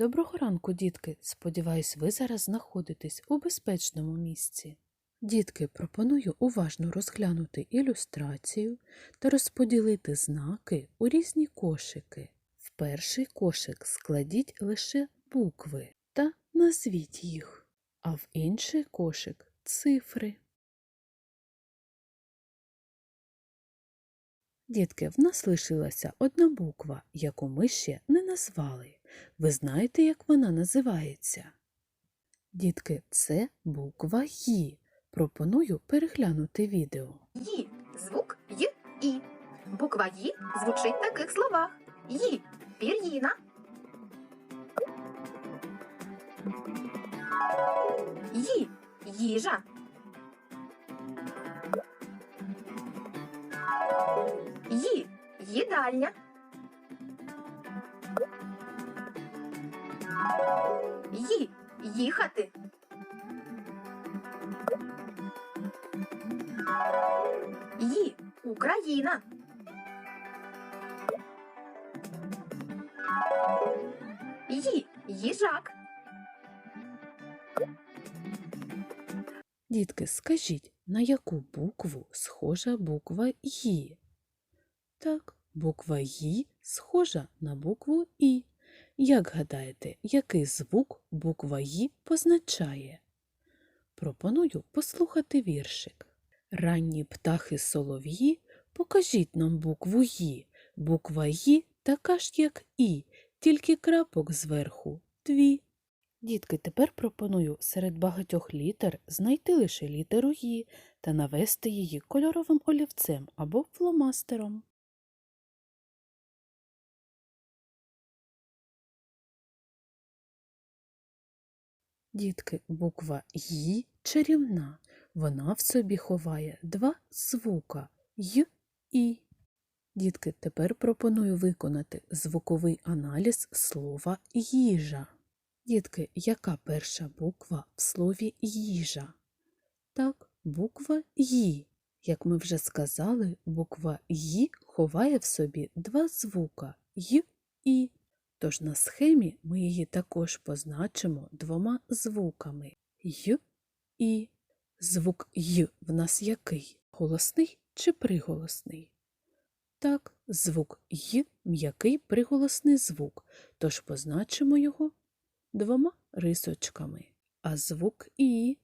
Доброго ранку, дітки! Сподіваюсь, ви зараз знаходитесь у безпечному місці. Дітки, пропоную уважно розглянути ілюстрацію та розподілити знаки у різні кошики. В перший кошик складіть лише букви та назвіть їх, а в інший кошик цифри. Дітки, в нас лишилася одна буква, яку ми ще не назвали. Ви знаєте, як вона називається? Дітки, це буква Ї. Пропоную переглянути відео. Ї. Звук Й І. Буква Ї звучить в таких словах. Ї. Пір'їна. Ї. Їжа. Ї. Їдальня. Ї. Їхати. Ї. Україна. Ї. Їжак. Дітки, скажіть, на яку букву схожа буква Ї? Так, буква Ї схожа на букву І. Як гадаєте, який звук буква Ї позначає? Пропоную послухати віршик. Ранні птахи солов'ї, покажіть нам букву Ї. Буква Ї така ж, як І, тільки крапок зверху дві. Дітки, тепер пропоную серед багатьох літер знайти лише літеру «Ї» та навести її кольоровим олівцем або фломастером. Дітки, буква «Ї» чарівна. Вона в собі ховає два звука «й» і. Дітки, тепер пропоную виконати звуковий аналіз слова їжа. Дітки, яка перша буква в слові їжа? Так, буква Ї. Як ми вже сказали, буква Ї ховає в собі два звука Й і. Тож на схемі ми її також позначимо двома звуками Й і. Звук Й в нас який? Голосний чи приголосний? Так, звук Й м'який приголосний звук, тож позначимо його двома рисочками. А звук І.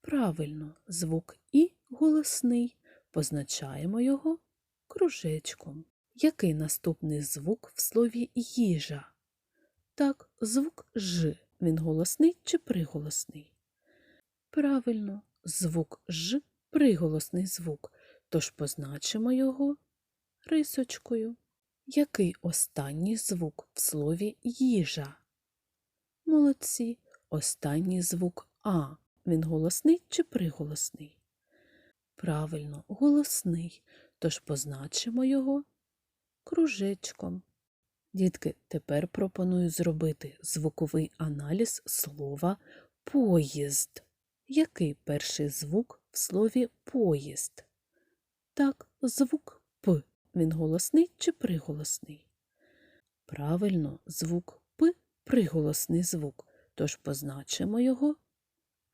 Правильно, звук І голосний. Позначаємо його кружечком. Який наступний звук в слові їжа? Так, звук Ж. Він голосний чи приголосний? Правильно, звук Ж приголосний звук, тож позначимо його рисочкою. Який останній звук в слові їжа? Молодці. Останній звук А. Він голосний чи приголосний? Правильно, голосний, тож позначимо його кружечком. Дітки, тепер пропоную зробити звуковий аналіз слова поїзд. Який перший звук в слові поїзд? Так, звук П. Він голосний чи приголосний? Правильно, звук П приголосний звук, тож позначимо його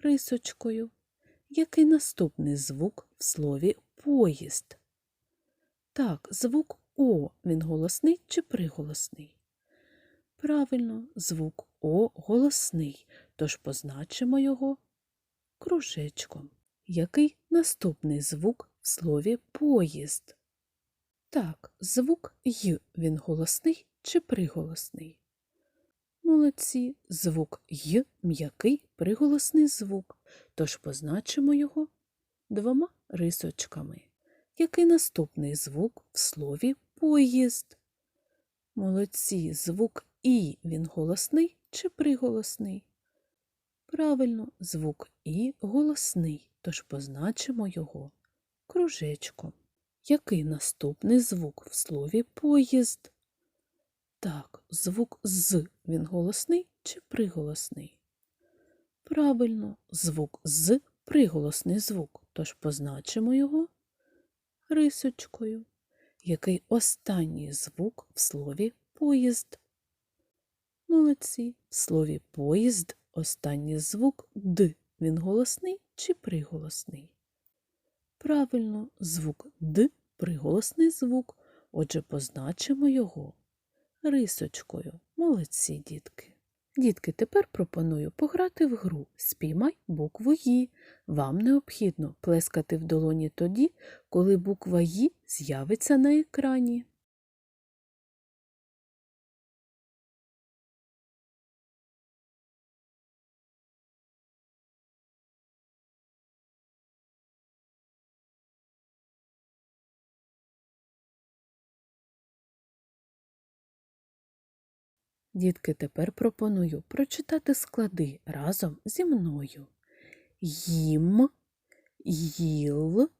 рисочкою. Який наступний звук в слові поїзд? Так, звук О, він голосний чи приголосний? Правильно, звук О голосний, тож позначимо його кружечком. Який наступний звук в слові поїзд? Так, звук Й, він голосний чи приголосний? Молодці, звук Й м'який приголосний звук, тож позначимо його двома рисочками. Який наступний звук в слові поїзд? Молодці, звук І він голосний чи приголосний? Правильно, звук І голосний, тож позначимо його кружечком. Який наступний звук в слові поїзд? Так, звук з він голосний чи приголосний? Правильно, звук з приголосний звук, тож позначимо його рисочкою. Який останній звук в слові поїзд? Молодці. В слові поїзд останній звук Д. Він голосний чи приголосний? Правильно, звук Д приголосний звук. Отже, позначимо його рисочкою. Молодці, дітки. Дітки, тепер пропоную пограти в гру Спіймай букву «Ї». Вам необхідно плескати в долоні тоді, коли буква «Ї» з'явиться на екрані. Дітки, тепер пропоную прочитати склади разом зі мною. Їм, їл,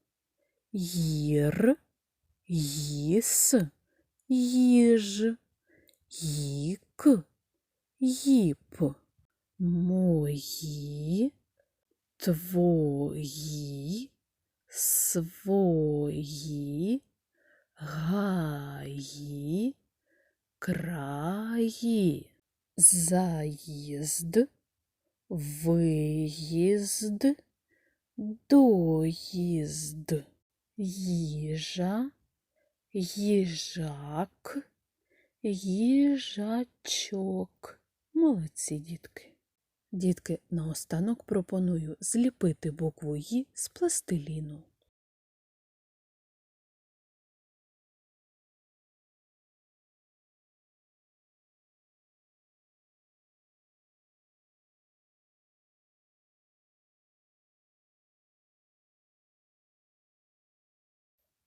їр, їс, їж, їк, їп, мої, твої, свої, гаї, краї, заїзд, виїзд, доїзд, їжа, їжак, їжачок. Молодці, дітки. Дітки, наостанок пропоную зліпити букву «Ї» з пластиліну.